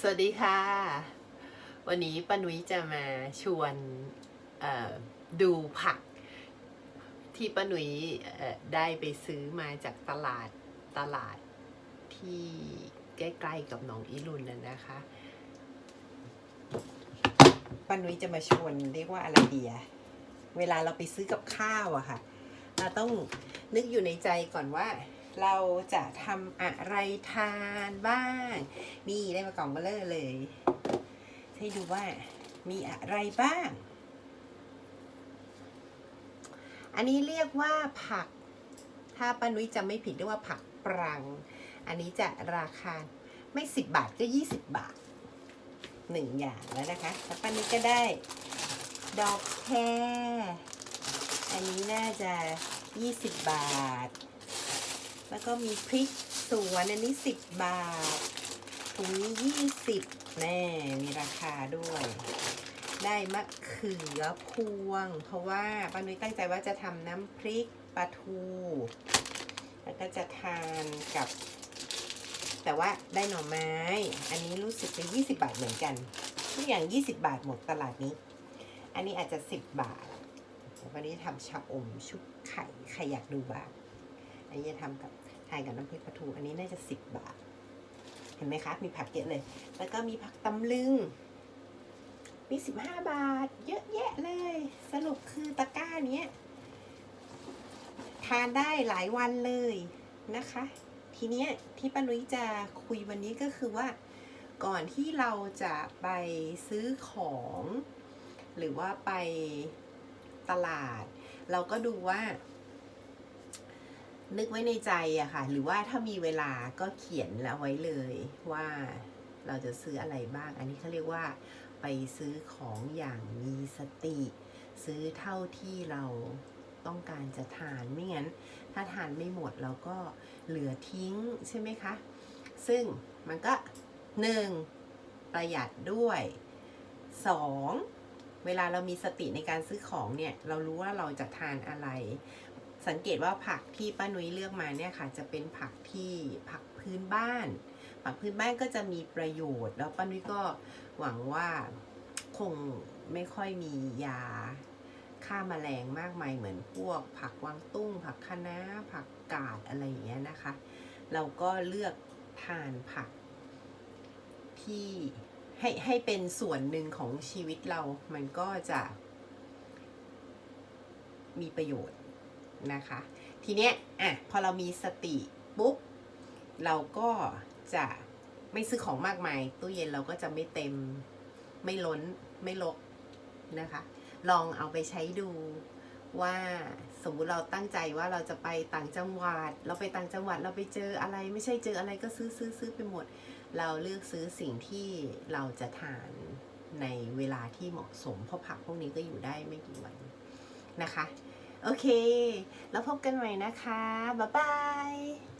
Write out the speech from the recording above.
สวัสดีค่ะ วันนี้ป้านุ้ยจะมาชวนดูผัก ที่ป้านุ้ยได้ไปซื้อมาจากตลาดตลาดที่ใกล้ๆกับหนองอีรุนน่ะนะคะป้านุ้ยจะมาชวนเรียกว่าอะไรเดียเวลาเราไปซื้อกับข้าวอะค่ะ เราต้องนึกอยู่ในใจก่อนว่า เราจะทำอะไรทานบ้าง นี่ได้มากล่องเบลเลอร์เลย ให้ดูว่ามีอะไรบ้าง อันนี้เรียกว่าผัก ถ้าป้านุ้ยจำไม่ผิดเรียกว่าผักปรัง อันนี้จะราคาไม่สิบบาทก็ยี่สิบบาทหนึ่งอย่างแล้วนะคะ แล้วป้านุ้ยก็ได้ดอกแครอันนี้น่าจะยี่สิบบาท แล้วก็มีพริกสวนอันนี้สิบบาท ถุงนี้ยี่สิบแน่มีราคาด้วย ได้มะเขือพวง เพราะว่าป้านุ้ยตั้งใจว่าจะทำน้ำพริกปลาทู แล้วก็จะทานกับ แต่ว่าได้หน่อไม้ อันนี้รู้สึกจะ20 บาทเหมือนกัน ทุกอย่าง 20 บาทหมดตลาดนี้ อันนี้อาจจะ 10 บาทวันนี้ทำชาอมชุบไข่ใครอยากดูบ้าง อันนี้จะทำกับทานกับน้ำพริกปลาทูอันนี้น่าจะสิบบาท เห็นไหมคะ มีผักเยอะเลย แล้วก็มีผักตำลึง มีสิบห้าบาท เยอะแยะเลย สรุปคือตะกร้าเนี้ยทานได้หลายวันเลยนะคะ ทีเนี้ยที่ป้านุ้ยจะคุยวันนี้ก็คือว่าก่อนที่เราจะไปซื้อของ หรือว่าไปตลาด เราก็ดูว่า นึกไว้ในใจอะค่ะ หรือว่าถ้ามีเวลาก็เขียนแล้วไว้เลยว่าเราจะซื้ออะไรบ้าง อันนี้เขาเรียกว่า ไปซื้อของอย่างมีสติ ซื้อเท่าที่เราต้องการจะทานไม่งั้น ถ้าทานไม่หมดเราก็เหลือทิ้งใช่ไหมคะ ซึ่งมันก็หนึ่งประหยัดด้วยสองเวลาเรามีสติในการซื้อของเนี่ย เรารู้ว่าเราจะทานอะไร สังเกตว่าผักที่ป้านุ้ยเลือกมาเนี่ยค่ะ จะเป็นผักที่ผักพื้นบ้าน ผักพื้นบ้านก็จะมีประโยชน์ แล้วป้านุ้ยก็หวังว่าคงไม่ค่อยมียาฆ่าแมลงมากมายเหมือนพวก ผักกวางตุ้ง ผักคะน้าผักกาดอะไรอย่างเงี้ยนะคะ เราก็เลือกทานผักที่ให้ให้เป็นส่วนหนึ่งของชีวิตเรา มันก็จะมีประโยชน์ นะคะ ทีเนี้ยอะพอเรามีสติปุ๊บเราก็จะไม่ซื้อของมากมาย ตู้เย็นเราก็จะไม่เต็มไม่ล้นไม่ลกนะคะ ลองเอาไปใช้ดูว่าสมมุติเราตั้งใจว่าเราจะไปต่างจังหวัด เราไปต่างจังหวัดเราไปเจออะไร ไม่ใช่เจออะไรก็ซื้อซื้อซื้อไปหมด เราเลือกซื้อสิ่งที่เราจะทานในเวลาที่เหมาะสม เพราะผักพวกนี้ก็อยู่ได้ไม่กี่วันนะคะ โอเค แล้วพบกันใหม่นะคะ บ๊ายบาย